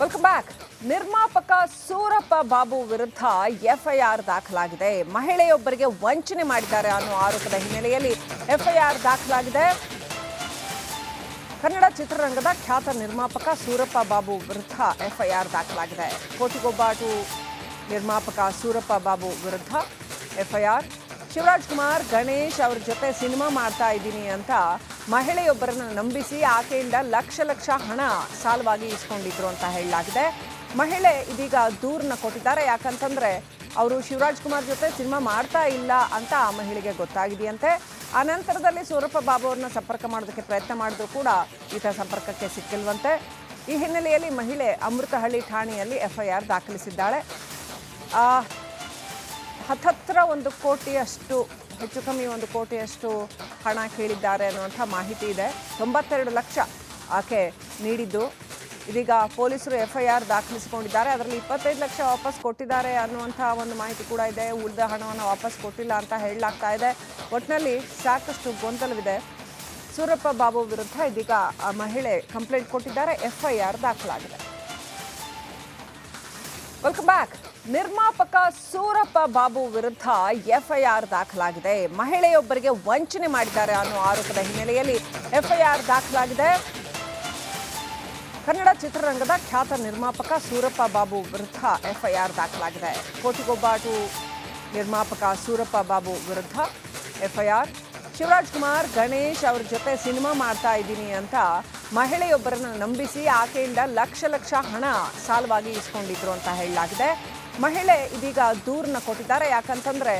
Welcome back ನಿರ್ಮಾಪಕ ಸೂರಪ್ಪ ಬಾಬು ವಿರುದ್ಧ FIR ದಾಖಲಾಗಿದೆ. ಮಹಿಳೆಯೊಬ್ಬರಿಗೆ ವಂಚನೆ ಮಾಡಿದ್ದಾರೆ ಅನ್ನೋ ಆರೋಪದ ಹಿನ್ನೆಲೆಯಲ್ಲಿ ಎಫ್ಐಆರ್ ದಾಖಲಾಗಿದೆ. ಕನ್ನಡ ಚಿತ್ರರಂಗದ ಖ್ಯಾತ ನಿರ್ಮಾಪಕ ಸೂರಪ್ಪ ಬಾಬು ವಿರುದ್ಧ ಎಫ್ಐಆರ್ ದಾಖಲಾಗಿದೆ. ಕೋಟಿಗೊಬ್ಬಾಟು ನಿರ್ಮಾಪಕ ಸೂರಪ್ಪ ಬಾಬು ವಿರುದ್ಧ ಎಫ್ಐಆರ್. ಶಿವರಾಜ್ ಕುಮಾರ್, ಗಣೇಶ್ ಅವ್ರ ಜೊತೆ ಸಿನಿಮಾ ಮಾಡ್ತಾ ಇದ್ದೀನಿ ಅಂತ ಮಹಿಳೆಯೊಬ್ಬರನ್ನು ನಂಬಿಸಿ ಆಕೆಯಿಂದ ಲಕ್ಷ ಲಕ್ಷ ಹಣ ಸಾಲವಾಗಿ ಇಸ್ಕೊಂಡಿದ್ರು ಅಂತ ಹೇಳಲಾಗಿದೆ. ಮಹಿಳೆ ಇದೀಗ ದೂರನ್ನ ಕೊಟ್ಟಿದ್ದಾರೆ. ಯಾಕಂತಂದ್ರೆ ಅವರು ಶಿವರಾಜ್ ಕುಮಾರ್ ಜೊತೆ ಸಿನಿಮಾ ಮಾಡ್ತಾ ಇಲ್ಲ ಅಂತ ಆ ಮಹಿಳೆಗೆ ಗೊತ್ತಾಗಿದೆಯಂತೆ. ಆ ನಂತರದಲ್ಲಿ ಸೂರಪ್ಪ ಬಾಬು ಅವ್ರನ್ನ ಸಂಪರ್ಕ ಮಾಡೋದಕ್ಕೆ ಪ್ರಯತ್ನ ಮಾಡಿದ್ರು ಕೂಡ ಈತ ಸಂಪರ್ಕಕ್ಕೆ ಸಿಕ್ಕಿಲ್ವಂತೆ. ಈ ಹಿನ್ನೆಲೆಯಲ್ಲಿ ಮಹಿಳೆ ಅಮೃತಹಳ್ಳಿ ಠಾಣೆಯಲ್ಲಿ ಎಫ್ಐಆರ್ ದಾಖಲಿಸಿದ್ದಾಳೆ. ಹತ್ತತ್ರ ಒಂದು ಕೋಟಿಯಷ್ಟು ಹೆಚ್ಚು ಕಮ್ಮಿ ಒಂದು ಕೋಟಿಯಷ್ಟು ಹಣ ಕೇಳಿದ್ದಾರೆ ಅನ್ನುವಂಥ ಮಾಹಿತಿ ಇದೆ. ತೊಂಬತ್ತೆರಡು ಲಕ್ಷ ಆಕೆ ನೀಡಿದ್ದು. ಇದೀಗ ಪೊಲೀಸರು ಎಫ್ ಐ ಆರ್ ದಾಖಲಿಸಿಕೊಂಡಿದ್ದಾರೆ. ಅದರಲ್ಲಿ ಇಪ್ಪತ್ತೈದು ಲಕ್ಷ ವಾಪಸ್ ಕೊಟ್ಟಿದ್ದಾರೆ ಅನ್ನುವಂಥ ಒಂದು ಮಾಹಿತಿ ಕೂಡ ಇದೆ. ಉಳಿದ ಹಣವನ್ನು ವಾಪಸ್ ಕೊಟ್ಟಿಲ್ಲ ಅಂತ ಹೇಳಲಾಗ್ತಾ ಇದೆ. ಒಟ್ಟಿನಲ್ಲಿ ಸಾಕಷ್ಟು ಗೊಂದಲವಿದೆ. ಸೂರಪ್ಪ ಬಾಬು ವಿರುದ್ಧ ಇದೀಗ ಆ ಮಹಿಳೆ ಕಂಪ್ಲೇಂಟ್ ಕೊಟ್ಟಿದ್ದಾರೆ. ಎಫ್ಐಆರ್ ದಾಖಲಾಗಿದೆ. ವೆಲ್ಕಮ್ ಬ್ಯಾಕ್ ನಿರ್ಮಾಪಕ ಸೂರಪ್ಪ ಬಾಬು ವಿರುದ್ಧ ಎಫ್ಐಆರ್ ದಾಖಲಾಗಿದೆ. ಮಹಿಳೆಯೊಬ್ಬರಿಗೆ ವಂಚನೆ ಮಾಡಿದ್ದಾರೆ ಅನ್ನೋ ಆರೋಪದ ಹಿನ್ನೆಲೆಯಲ್ಲಿ ಎಫ್ಐಆರ್ ದಾಖಲಾಗಿದೆ. ಕನ್ನಡ ಚಿತ್ರರಂಗದ ಖ್ಯಾತ ನಿರ್ಮಾಪಕ ಸೂರಪ್ಪ ಬಾಬು ವಿರುದ್ಧ ಎಫ್ಐಆರ್ ದಾಖಲಾಗಿದೆ. ಕೋಟಿಗೊಬ್ಬಾಟು ನಿರ್ಮಾಪಕ ಸೂರಪ್ಪ ಬಾಬು ವಿರುದ್ಧ ಎಫ್ಐಆರ್ ಶಿವರಾಜ್ ಕುಮಾರ್, ಗಣೇಶ್ ಅವ್ರ ಜೊತೆ ಸಿನಿಮಾ ಮಾಡ್ತಾ ಇದ್ದೀನಿ ಅಂತ ಮಹಿಳೆಯೊಬ್ಬರನ್ನು ನಂಬಿಸಿ ಆಕೆಯಿಂದ ಲಕ್ಷ ಲಕ್ಷ ಹಣ ಸಾಲವಾಗಿ ಇಸ್ಕೊಂಡಿದ್ರು ಅಂತ ಹೇಳಲಾಗಿದೆ. ಮಹಿಳೆ ಇದೀಗ ದೂರನ್ನ ಕೊಟ್ಟಿದ್ದಾರೆ. ಯಾಕಂತಂದ್ರೆ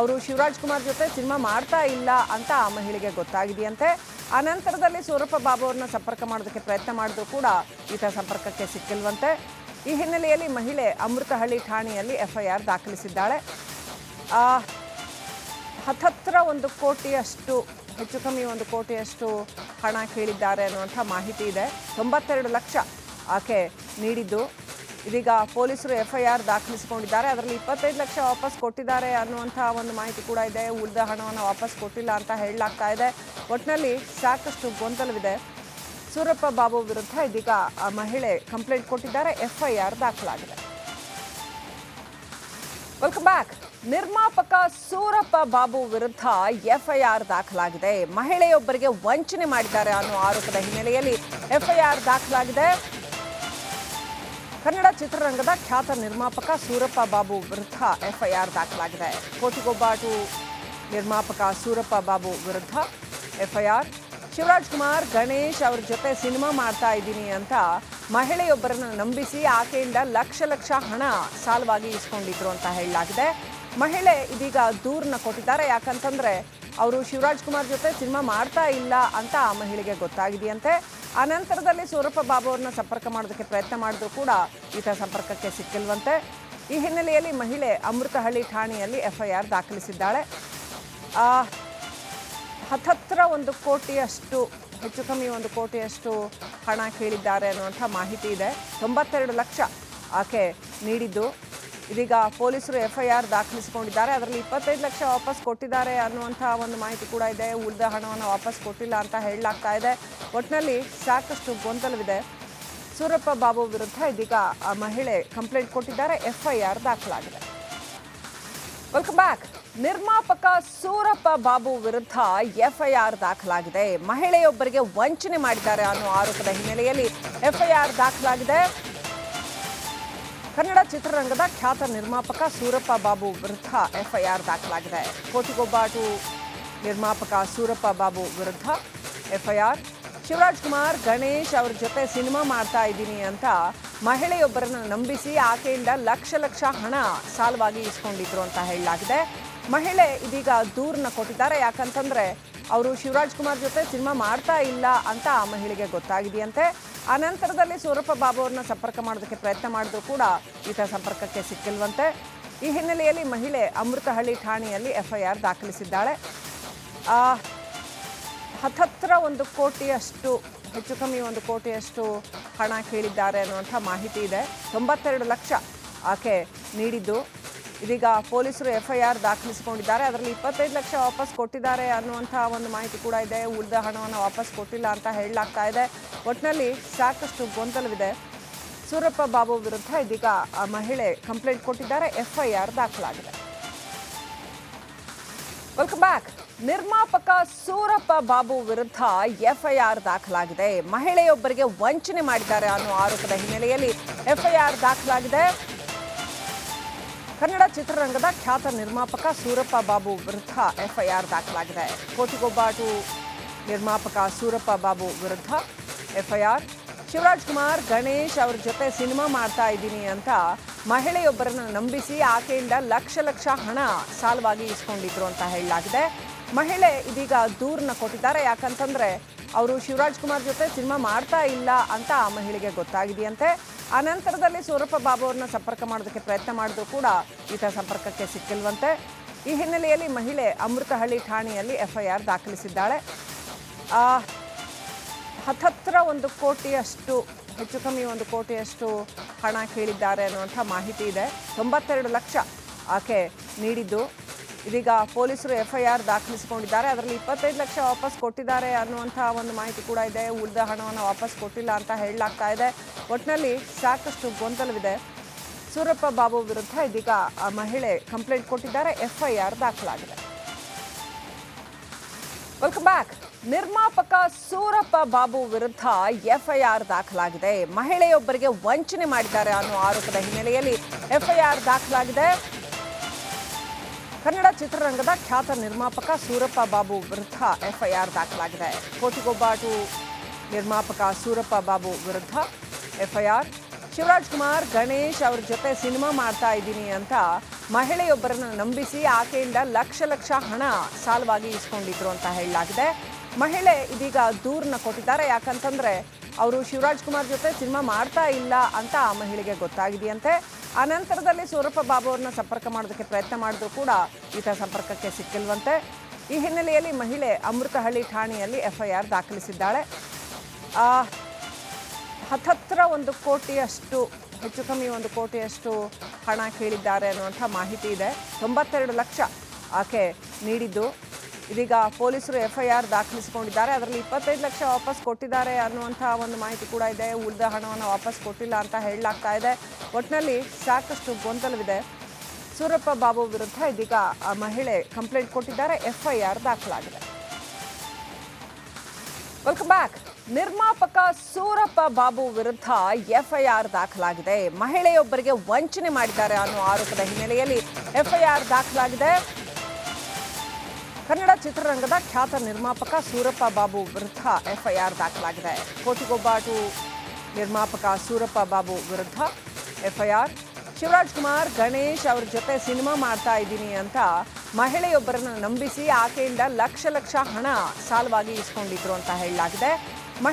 ಅವರು ಶಿವರಾಜ್ ಕುಮಾರ್ ಜೊತೆ ಸಿನಿಮಾ ಮಾಡ್ತಾ ಇಲ್ಲ ಅಂತ ಆ ಮಹಿಳೆಗೆ ಗೊತ್ತಾಗಿದೆಯಂತೆ. ಆ ನಂತರದಲ್ಲಿ ಸೂರಪ್ಪ ಬಾಬು ಅವ್ರನ್ನ ಸಂಪರ್ಕ ಮಾಡೋದಕ್ಕೆ ಪ್ರಯತ್ನ ಮಾಡಿದ್ರು ಕೂಡ ಈತ ಸಂಪರ್ಕಕ್ಕೆ ಸಿಕ್ಕಿಲ್ವಂತೆ. ಈ ಹಿನ್ನೆಲೆಯಲ್ಲಿ ಮಹಿಳೆ ಅಮೃತಹಳ್ಳಿ ಠಾಣೆಯಲ್ಲಿ ಎಫ್ಐಆರ್ ದಾಖಲಿಸಿದ್ದಾಳೆ. ಹತ್ತತ್ರ ಒಂದು ಕೋಟಿಯಷ್ಟು, ಹೆಚ್ಚು ಕಮ್ಮಿ ಒಂದು ಕೋಟಿಯಷ್ಟು ಹಣ ಕೇಳಿದ್ದಾರೆ ಅನ್ನುವಂಥ ಮಾಹಿತಿ ಇದೆ. ತೊಂಬತ್ತೆರಡು ಲಕ್ಷ ಆಕೆ ನೀಡಿದ್ದು. ಇದೀಗ ಪೊಲೀಸರು ಎಫ್ ಐ ಆರ್ ದಾಖಲಿಸಿಕೊಂಡಿದ್ದಾರೆ. ಅದರಲ್ಲಿ ಇಪ್ಪತ್ತೈದು ಲಕ್ಷ ವಾಪಸ್ ಕೊಟ್ಟಿದ್ದಾರೆ ಅನ್ನುವಂಥ ಒಂದು ಮಾಹಿತಿ ಕೂಡ ಇದೆ. ಉಳಿದ ಹಣವನ್ನು ವಾಪಸ್ ಕೊಟ್ಟಿಲ್ಲ ಅಂತ ಹೇಳಲಾಗ್ತಾ ಇದೆ. ಒಟ್ಟಿನಲ್ಲಿ ಸಾಕಷ್ಟು ಗೊಂದಲವಿದೆ. ಸೂರಪ್ಪ ಬಾಬು ವಿರುದ್ಧ ಇದೀಗ ಆ ಮಹಿಳೆ ಕಂಪ್ಲೇಂಟ್ ಕೊಟ್ಟಿದ್ದಾರೆ. ಎಫ್ಐಆರ್ ದಾಖಲಾಗಿದೆ. ವೆಲ್ಕಮ್ ಬ್ಯಾಕ್ ನಿರ್ಮಾಪಕ ಸೂರಪ್ಪ ಬಾಬು ವಿರುದ್ಧ ಎಫ್ಐಆರ್ ದಾಖಲಾಗಿದೆ. ಮಹಿಳೆಯೊಬ್ಬರಿಗೆ ವಂಚನೆ ಮಾಡಿದ್ದಾರೆ ಅನ್ನೋ ಆರೋಪದ ಹಿನ್ನೆಲೆಯಲ್ಲಿ ಎಫ್ಐಆರ್ ದಾಖಲಾಗಿದೆ. ಕನ್ನಡ ಚಿತ್ರರಂಗದ ಖ್ಯಾತ ನಿರ್ಮಾಪಕ ಸೂರಪ್ಪ ಬಾಬು ವಿರುದ್ಧ ಎಫ್ಐಆರ್ ದಾಖಲಾಗಿದೆ. ಕೋಟಿಗೊಬ್ಬಾಟು ನಿರ್ಮಾಪಕ ಸೂರಪ್ಪ ಬಾಬು ವಿರುದ್ಧ ಎಫ್ಐಆರ್ ಶಿವರಾಜ್ ಕುಮಾರ್, ಗಣೇಶ್ ಅವ್ರ ಜೊತೆ ಸಿನಿಮಾ ಮಾಡ್ತಾ ಇದ್ದೀನಿ ಅಂತ ಮಹಿಳೆಯೊಬ್ಬರನ್ನು ನಂಬಿಸಿ ಆಕೆಯಿಂದ ಲಕ್ಷ ಲಕ್ಷ ಹಣ ಸಾಲವಾಗಿ ಇಸ್ಕೊಂಡಿದ್ರು ಅಂತ ಹೇಳಲಾಗಿದೆ. ಮಹಿಳೆ ಇದೀಗ ದೂರನ್ನ ಕೊಟ್ಟಿದ್ದಾರೆ. ಯಾಕಂತಂದ್ರೆ ಅವರು ಶಿವರಾಜ್ ಕುಮಾರ್ ಜೊತೆ ಸಿನಿಮಾ ಮಾಡ್ತಾ ಇಲ್ಲ ಅಂತ ಆ ಮಹಿಳೆಗೆ ಗೊತ್ತಾಗಿದೆಯಂತೆ. ಆ ನಂತರದಲ್ಲಿ ಸೂರಪ್ಪ ಬಾಬು ಅವ್ರನ್ನ ಸಂಪರ್ಕ ಮಾಡೋದಕ್ಕೆ ಪ್ರಯತ್ನ ಮಾಡಿದ್ರು ಕೂಡ ಈತ ಸಂಪರ್ಕಕ್ಕೆ ಸಿಕ್ಕಿಲ್ವಂತೆ. ಈ ಹಿನ್ನೆಲೆಯಲ್ಲಿ ಮಹಿಳೆ ಅಮೃತಹಳ್ಳಿ ಠಾಣೆಯಲ್ಲಿ ಎಫ್ಐಆರ್ ದಾಖಲಿಸಿದ್ದಾಳೆ. ಹತ್ತತ್ರ ಒಂದು ಕೋಟಿಯಷ್ಟು, ಹೆಚ್ಚು ಕಮ್ಮಿ ಒಂದು ಕೋಟಿಯಷ್ಟು ಹಣ ಕೇಳಿದ್ದಾರೆ ಅನ್ನುವಂಥ ಮಾಹಿತಿ ಇದೆ. ತೊಂಬತ್ತೆರಡು ಲಕ್ಷ ಆಕೆ ನೀಡಿದ್ದು. ಇದೀಗ ಪೊಲೀಸರು ಎಫ್ ಐ ಆರ್ ದಾಖಲಿಸಿಕೊಂಡಿದ್ದಾರೆ. ಅದರಲ್ಲಿ ಇಪ್ಪತ್ತೈದು ಲಕ್ಷ ವಾಪಸ್ ಕೊಟ್ಟಿದ್ದಾರೆ ಅನ್ನುವಂಥ ಒಂದು ಮಾಹಿತಿ ಕೂಡ ಇದೆ. ಉಳಿದ ಹಣವನ್ನು ವಾಪಸ್ ಕೊಟ್ಟಿಲ್ಲ ಅಂತ ಹೇಳಲಾಗ್ತಾ ಇದೆ. ಒಟ್ಟಿನಲ್ಲಿ ಸಾಕಷ್ಟು ಗೊಂದಲವಿದೆ. ಸೂರಪ್ಪ ಬಾಬು ವಿರುದ್ಧ ಇದೀಗ ಆ ಮಹಿಳೆ ಕಂಪ್ಲೇಂಟ್ ಕೊಟ್ಟಿದ್ದಾರೆ. ಎಫ್ಐಆರ್ ದಾಖಲಾಗಿದೆ. ವೆಲ್ಕಮ್ ಬ್ಯಾಕ್ ನಿರ್ಮಾಪಕ ಸೂರಪ್ಪ ಬಾಬು ವಿರುದ್ಧ ಎಫ್ಐಆರ್ ದಾಖಲಾಗಿದೆ. ಮಹಿಳೆಯೊಬ್ಬರಿಗೆ ವಂಚನೆ ಮಾಡಿದ್ದಾರೆ ಅನ್ನೋ ಆರೋಪದ ಹಿನ್ನೆಲೆಯಲ್ಲಿ ಎಫ್ಐಆರ್ ದಾಖಲಾಗಿದೆ. ಕನ್ನಡ ಚಿತ್ರರಂಗದ ಖ್ಯಾತ ನಿರ್ಮಾಪಕ ಸೂರಪ್ಪ ಬಾಬು ವಿರುದ್ಧ ಎಫ್ಐಆರ್ ದಾಖಲಾಗಿದೆ. ಕೋಟಿಗೊಬ್ಬಾಟು ನಿರ್ಮಾಪಕ ಸೂರಪ್ಪ ಬಾಬು ವಿರುದ್ಧ ಎಫ್ಐಆರ್. ಶಿವರಾಜ್ ಕುಮಾರ್, ಗಣೇಶ್ ಅವ್ರ ಜೊತೆ ಸಿನಿಮಾ ಮಾಡ್ತಾ ಇದ್ದೀನಿ ಅಂತ ಮಹಿಳೆಯೊಬ್ಬರನ್ನು ನಂಬಿಸಿ ಆಕೆಯಿಂದ ಲಕ್ಷ ಲಕ್ಷ ಹಣ ಸಾಲವಾಗಿ ಇಸ್ಕೊಂಡಿದ್ರು ಅಂತ ಹೇಳಲಾಗಿದೆ. ಮಹಿಳೆ ಇದೀಗ ದೂರನ್ನ ಕೊಟ್ಟಿದ್ದಾರೆ. ಯಾಕಂತಂದ್ರೆ ಅವರು ಶಿವರಾಜ್ ಕುಮಾರ್ ಜೊತೆ ಸಿನಿಮಾ ಮಾಡ್ತಾ ಇಲ್ಲ ಅಂತ ಆ ಮಹಿಳೆಗೆ ಗೊತ್ತಾಗಿದೆಯಂತೆ. ಆ ನಂತರದಲ್ಲಿ ಸೂರಪ್ಪ ಬಾಬು ಅವ್ರನ್ನ ಸಂಪರ್ಕ ಮಾಡೋದಕ್ಕೆ ಪ್ರಯತ್ನ ಮಾಡಿದ್ರು ಕೂಡ ಈತ ಸಂಪರ್ಕಕ್ಕೆ ಸಿಕ್ಕಿಲ್ವಂತೆ. ಈ ಹಿನ್ನೆಲೆಯಲ್ಲಿ ಮಹಿಳೆ ಅಮೃತಹಳ್ಳಿ ಠಾಣೆಯಲ್ಲಿ ಎಫ್ಐಆರ್ ದಾಖಲಿಸಿದ್ದಾಳೆ. ಹತ್ತತ್ರ ಒಂದು ಕೋಟಿಯಷ್ಟು ಹೆಚ್ಚು ಕಮ್ಮಿ ಒಂದು ಕೋಟಿಯಷ್ಟು ಹಣ ಕೇಳಿದ್ದಾರೆ ಅನ್ನುವಂಥ ಮಾಹಿತಿ ಇದೆ. ತೊಂಬತ್ತೆರಡು ಲಕ್ಷ ಆಕೆ ನೀಡಿದ್ದು. ಇದೀಗ ಪೊಲೀಸರು ಎಫ್ ಐ ಆರ್ ದಾಖಲಿಸಿಕೊಂಡಿದ್ದಾರೆ. ಅದರಲ್ಲಿ ಇಪ್ಪತ್ತೈದು ಲಕ್ಷ ವಾಪಸ್ ಕೊಟ್ಟಿದ್ದಾರೆ ಅನ್ನುವಂಥ ಒಂದು ಮಾಹಿತಿ ಕೂಡ ಇದೆ. ಉಳಿದ ಹಣವನ್ನು ವಾಪಸ್ ಕೊಟ್ಟಿಲ್ಲ ಅಂತ ಹೇಳಲಾಗ್ತಾ ಇದೆ. ಒಟ್ಟಿನಲ್ಲಿ ಸಾಕಷ್ಟು ಗೊಂದಲವಿದೆ. ಸೂರಪ್ಪ ಬಾಬು ವಿರುದ್ಧ ಇದೀಗ ಆ ಮಹಿಳೆ ಕಂಪ್ಲೇಂಟ್ ಕೊಟ್ಟಿದ್ದಾರೆ. ಎಫ್ಐಆರ್ ದಾಖಲಾಗಿದೆ. ವೆಲ್ಕಮ್ ಬ್ಯಾಕ್ ನಿರ್ಮಾಪಕ ಸೂರಪ್ಪ ಬಾಬು ವಿರುದ್ಧ ಎಫ್ಐಆರ್ ದಾಖಲಾಗಿದೆ. ಮಹಿಳೆಯೊಬ್ಬರಿಗೆ ವಂಚನೆ ಮಾಡಿದ್ದಾರೆ ಅನ್ನೋ ಆರೋಪದ ಹಿನ್ನೆಲೆಯಲ್ಲಿ ಎಫ್ಐಆರ್ ದಾಖಲಾಗಿದೆ. ಕನ್ನಡ ಚಿತ್ರರಂಗದ ಖ್ಯಾತ ನಿರ್ಮಾಪಕ ಸೂರಪ್ಪ ಬಾಬು ವಿರುದ್ಧ ಎಫ್ಐಆರ್ ದಾಖಲಾಗಿದೆ. ಕೋಟಿಗೊಬ್ಬಾಟು ನಿರ್ಮಾಪಕ ಸೂರಪ್ಪ ಬಾಬು ವಿರುದ್ಧ ಎಫ್ಐಆರ್ ಶಿವರಾಜ್ ಕುಮಾರ್, ಗಣೇಶ್ ಅವ್ರ ಜೊತೆ ಸಿನಿಮಾ ಮಾಡ್ತಾ ಇದ್ದೀನಿ ಅಂತ ಮಹಿಳೆಯೊಬ್ಬರನ್ನು ನಂಬಿಸಿ ಆಕೆಯಿಂದ ಲಕ್ಷ ಲಕ್ಷ ಹಣ ಸಾಲವಾಗಿ ಇಸ್ಕೊಂಡಿದ್ರು ಅಂತ ಹೇಳಲಾಗಿದೆ. ಮಹಿಳೆ ಇದೀಗ ದೂರನ್ನ ಕೊಟ್ಟಿದ್ದಾರೆ. ಯಾಕಂತಂದ್ರೆ ಅವರು ಶಿವರಾಜ್ ಕುಮಾರ್ ಜೊತೆ ಸಿನಿಮಾ ಮಾಡ್ತಾ ಇಲ್ಲ ಅಂತ ಆ ಮಹಿಳೆಗೆ ಗೊತ್ತಾಗಿದೆಯಂತೆ. ಆ ನಂತರದಲ್ಲಿ ಸೂರಪ್ಪ ಬಾಬು ಅವ್ರನ್ನ ಸಂಪರ್ಕ ಮಾಡೋದಕ್ಕೆ ಪ್ರಯತ್ನ ಮಾಡಿದ್ರು ಕೂಡ ಈತ ಸಂಪರ್ಕಕ್ಕೆ ಸಿಕ್ಕಿಲ್ವಂತೆ. ಈ ಹಿನ್ನೆಲೆಯಲ್ಲಿ ಮಹಿಳೆ ಅಮೃತಹಳ್ಳಿ ಠಾಣೆಯಲ್ಲಿ ಎಫ್ಐಆರ್ ದಾಖಲಿಸಿದ್ದಾಳೆ. ಹತ್ತತ್ರ ಒಂದು ಕೋಟಿಯಷ್ಟು ಹೆಚ್ಚು ಕಮ್ಮಿ ಒಂದು ಕೋಟಿಯಷ್ಟು ಹಣ ಕೇಳಿದ್ದಾರೆ ಅನ್ನುವಂಥ ಮಾಹಿತಿ ಇದೆ. ತೊಂಬತ್ತೆರಡು ಲಕ್ಷ ಆಕೆ ನೀಡಿದ್ದು. ಇದೀಗ ಪೊಲೀಸರು ಎಫ್ ಐ ಆರ್ ದಾಖಲಿಸಿಕೊಂಡಿದ್ದಾರೆ. ಅದರಲ್ಲಿ ಇಪ್ಪತ್ತೈದು ಲಕ್ಷ ವಾಪಸ್ ಕೊಟ್ಟಿದ್ದಾರೆ ಅನ್ನುವಂಥ ಒಂದು ಮಾಹಿತಿ ಕೂಡ ಇದೆ. ಉಳಿದ ಹಣವನ್ನು ವಾಪಸ್ ಕೊಟ್ಟಿಲ್ಲ ಅಂತ ಹೇಳಲಾಗ್ತಾ ಇದೆ. ಒಟ್ಟಿನಲ್ಲಿ ಸಾಕಷ್ಟು ಗೊಂದಲವಿದೆ. ಸೂರಪ್ಪ ಬಾಬು ವಿರುದ್ಧ ಇದೀಗ ಆ ಮಹಿಳೆ ಕಂಪ್ಲೇಂಟ್ ಕೊಟ್ಟಿದ್ದಾರೆ. ಎಫ್ ಐ ಆರ್ ದಾಖಲಾಗಿದೆ. ವೆಲ್ಕಮ್ ಬ್ಯಾಕ್ ನಿರ್ಮಾಪಕ ಸೂರಪ್ಪ ಬಾಬು ವಿರುದ್ಧ ಎಫ್ಐಆರ್ ದಾಖಲಾಗಿದೆ. ಮಹಿಳೆಯೊಬ್ಬರಿಗೆ ವಂಚನೆ ಮಾಡಿದ್ದಾರೆ ಅನ್ನೋ ಆರೋಪದ ಹಿನ್ನೆಲೆಯಲ್ಲಿ ಎಫ್ಐಆರ್ ದಾಖಲಾಗಿದೆ. ಕನ್ನಡ ಚಿತ್ರರಂಗದ ಖ್ಯಾತ ನಿರ್ಮಾಪಕ ಸೂರಪ್ಪ ಬಾಬು ವಿರುದ್ಧ ಎಫ್ಐಆರ್ ದಾಖಲಾಗಿದೆ. ಕೋಟಿಗೊಬ್ಬಾಟು ನಿರ್ಮಾಪಕ ಸೂರಪ್ಪ ಬಾಬು ವಿರುದ್ಧ ಎಫ್ಐಆರ್ ಶಿವರಾಜ್ ಕುಮಾರ್, ಗಣೇಶ್ ಅವ್ರ ಜೊತೆ ಸಿನಿಮಾ ಮಾಡ್ತಾ ಇದ್ದೀನಿ ಅಂತ ಮಹಿಳೆಯೊಬ್ಬರನ್ನು ನಂಬಿಸಿ ಆಕೆಯಿಂದ ಲಕ್ಷ ಲಕ್ಷ ಹಣ ಸಾಲವಾಗಿ ಇಸ್ಕೊಂಡಿದ್ರು ಅಂತ ಹೇಳಲಾಗಿದೆ. ಮಹಿಳೆ ಇದೀಗ ದೂರನ್ನ ಕೊಟ್ಟಿದ್ದಾರೆ. ಯಾಕಂತಂದ್ರೆ ಅವರು ಶಿವರಾಜ್ ಕುಮಾರ್ ಜೊತೆ ಸಿನಿಮಾ ಮಾಡ್ತಾ ಇಲ್ಲ ಅಂತ ಆ ಮಹಿಳೆಗೆ ಗೊತ್ತಾಗಿದೆಯಂತೆ. ಆ ನಂತರದಲ್ಲಿ ಸೂರಪ್ಪ ಬಾಬು ಅವ್ರನ್ನ ಸಂಪರ್ಕ ಮಾಡೋದಕ್ಕೆ ಪ್ರಯತ್ನ ಮಾಡಿದ್ರು ಕೂಡ ಈತ ಸಂಪರ್ಕಕ್ಕೆ ಸಿಕ್ಕಿಲ್ವಂತೆ. ಈ ಹಿನ್ನೆಲೆಯಲ್ಲಿ ಮಹಿಳೆ ಅಮೃತಹಳ್ಳಿ ಠಾಣೆಯಲ್ಲಿ ಎಫ್ಐಆರ್ ದಾಖಲಿಸಿದ್ದಾಳೆ. ಹತ್ತತ್ರ ಒಂದು ಕೋಟಿಯಷ್ಟು, ಹೆಚ್ಚು ಕಮ್ಮಿ ಒಂದು ಕೋಟಿಯಷ್ಟು ಹಣ ಕೇಳಿದ್ದಾರೆ ಅನ್ನುವಂಥ ಮಾಹಿತಿ ಇದೆ. ತೊಂಬತ್ತೆರಡು ಲಕ್ಷ ಆಕೆ ನೀಡಿದ್ದು. ಇದೀಗ ಪೊಲೀಸರು ಎಫ್ ಐ ಆರ್ ದಾಖಲಿಸಿಕೊಂಡಿದ್ದಾರೆ. ಅದರಲ್ಲಿ ಇಪ್ಪತ್ತೈದು ಲಕ್ಷ ವಾಪಸ್ ಕೊಟ್ಟಿದ್ದಾರೆ ಅನ್ನುವಂಥ ಒಂದು ಮಾಹಿತಿ ಕೂಡ ಇದೆ. ಉಳಿದ ಹಣವನ್ನು ವಾಪಸ್ ಕೊಟ್ಟಿಲ್ಲ ಅಂತ ಹೇಳಲಾಗ್ತಾ ಇದೆ. ಒಟ್ಟಿನಲ್ಲಿ ಸಾಕಷ್ಟು ಗೊಂದಲವಿದೆ. ಸೂರಪ್ಪ ಬಾಬು ವಿರುದ್ಧ ಇದೀಗ ಆ ಮಹಿಳೆ ಕಂಪ್ಲೇಂಟ್ ಕೊಟ್ಟಿದ್ದಾರೆ. ಎಫ್ಐಆರ್ ದಾಖಲಾಗಿದೆ. ವೆಲ್ಕಮ್ ಬ್ಯಾಕ್ ನಿರ್ಮಾಪಕ ಸೂರಪ್ಪ ಬಾಬು ವಿರುದ್ಧ ಎಫ್ಐಆರ್ ದಾಖಲಾಗಿದೆ. ಮಹಿಳೆಯೊಬ್ಬರಿಗೆ ವಂಚನೆ ಮಾಡಿದ್ದಾರೆ ಅನ್ನೋ ಆರೋಪದ ಹಿನ್ನೆಲೆಯಲ್ಲಿ ಎಫ್ಐಆರ್ ದಾಖಲಾಗಿದೆ. ಕನ್ನಡ ಚಿತ್ರರಂಗದ ಖ್ಯಾತ ನಿರ್ಮಾಪಕ ಸೂರಪ್ಪ ಬಾಬು ವಿರುದ್ಧ ಎಫ್ಐಆರ್ ದಾಖಲಾಗಿದೆ. ಕೋಟಿಗೊಬ್ಬಾಟು ನಿರ್ಮಾಪಕ ಸೂರಪ್ಪ ಬಾಬು ವಿರುದ್ಧ ಎಫ್ಐಆರ್. ಶಿವರಾಜ್ ಕುಮಾರ್, ಗಣೇಶ್ ಅವ್ರ ಜೊತೆ ಸಿನಿಮಾ ಮಾಡ್ತಾ ಇದ್ದೀನಿ ಅಂತ ಮಹಿಳೆಯೊಬ್ಬರನ್ನು ನಂಬಿಸಿ ಆಕೆಯಿಂದ ಲಕ್ಷ ಲಕ್ಷ ಹಣ ಸಾಲವಾಗಿ ಇಸ್ಕೊಂಡಿದ್ರು ಅಂತ ಹೇಳಲಾಗಿದೆ.